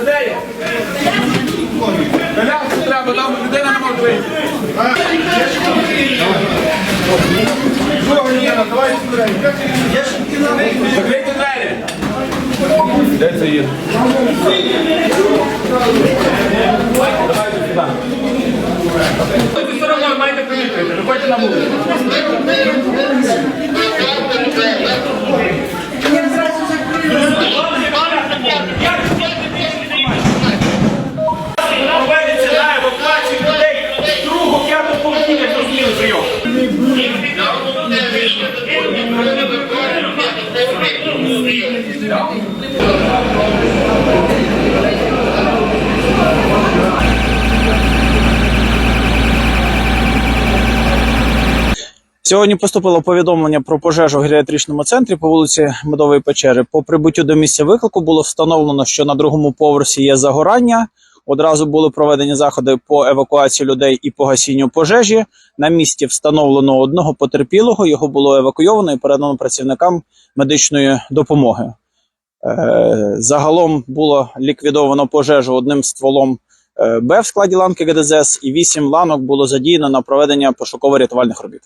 Коляска, де є? Коляску треба, там людина не може вийти. Другого ні, давай сюди. Закрийте двері. Де це є? Ви все одно маєте привітати, виходьте на вулицю. Сьогодні поступило повідомлення про пожежу в геріатричному центрі по вулиці Медової печери. По прибуттю до місця виклику було встановлено, що на другому поверсі є загорання. Одразу були проведені заходи по евакуації людей і по гасінню пожежі. На місці встановлено одного потерпілого. Його було евакуйовано і передано працівникам медичної допомоги. Е, Загалом було ліквідовано пожежу одним стволом е, Б в складі ланки ГДЗС, і вісім ланок було задіяно на проведення пошуково-рятувальних робіт.